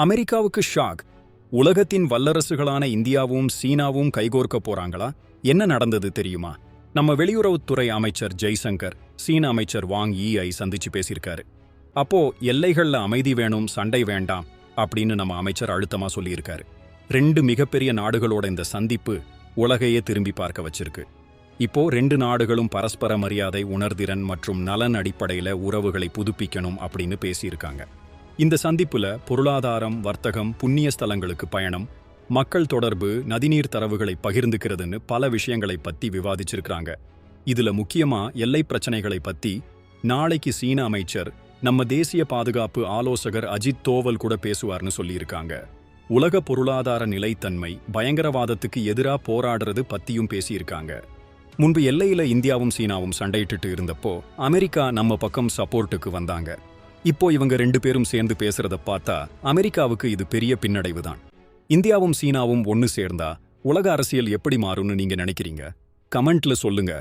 அமெரிக்காவுக்கு ஷாக். உலகத்தின் வல்லரசுகளான இந்தியாவும் சீனாவும் கைகோர்க்க போறாங்களா? என்ன நடந்தது தெரியுமா? நம்ம வெளியுறவுத்துறை அமைச்சர் ஜெய்சங்கர் சீன அமைச்சர் வாங் ஈயை சந்திச்சு பேசியிருக்காரு. அப்போ எல்லைகள்ல அமைதி வேணும் சண்டை வேண்டாம் அப்படின்னு நம்ம அமைச்சர் அழுத்தமா சொல்லியிருக்காரு. ரெண்டு மிகப்பெரிய நாடுகளோட இந்த சந்திப்பு உலகையே திரும்பி பார்க்க வச்சிருக்கு. இப்போ ரெண்டு நாடுகளும் பரஸ்பர மரியாதை உணர்திறன் மற்றும் நலன் அடிப்படையில உறவுகளை புதுப்பிக்கணும் அப்படின்னு பேசியிருக்காங்க. இந்த சந்திப்புல பொருளாதாரம் வர்த்தகம் புண்ணிய ஸ்தலங்களுக்கு பயணம் மக்கள் தொடர்பு நதிநீர் தரவுகளை பகிர்ந்துக்கிறதுன்னு பல விஷயங்களை பத்தி விவாதிச்சிருக்காங்க இதுல முக்கியமா எல்லை பிரச்சனைகளை பத்தி நாளைக்கு சீன அமைச்சர் நம்ம தேசிய பாதுகாப்பு ஆலோசகர் அஜித் தோவல் கூட பேசுவார்னு சொல்லியிருக்காங்க. உலக பொருளாதார நிலைத்தன்மை பயங்கரவாதத்துக்கு எதிரா போராடுறது பத்தியும் பேசியிருக்காங்க. முன்பு எல்லையில இந்தியாவும் சீனாவும் சண்டையிட்டுட்டு இருந்தப்போ அமெரிக்கா நம்ம பக்கம் சப்போர்ட்டுக்கு வந்தாங்க. இப்போ இவங்க ரெண்டு பேரும் சேர்ந்து பேசுறத பார்த்தா அமெரிக்காவுக்கு இது பெரிய பின்னடைவு தான் இந்தியாவும் சீனாவும் ஒன்னு சேர்ந்தா உலக அரசியல் எப்படி மாறும்னு நீங்க நினைக்கிறீங்க? கமெண்ட்ல சொல்லுங்க.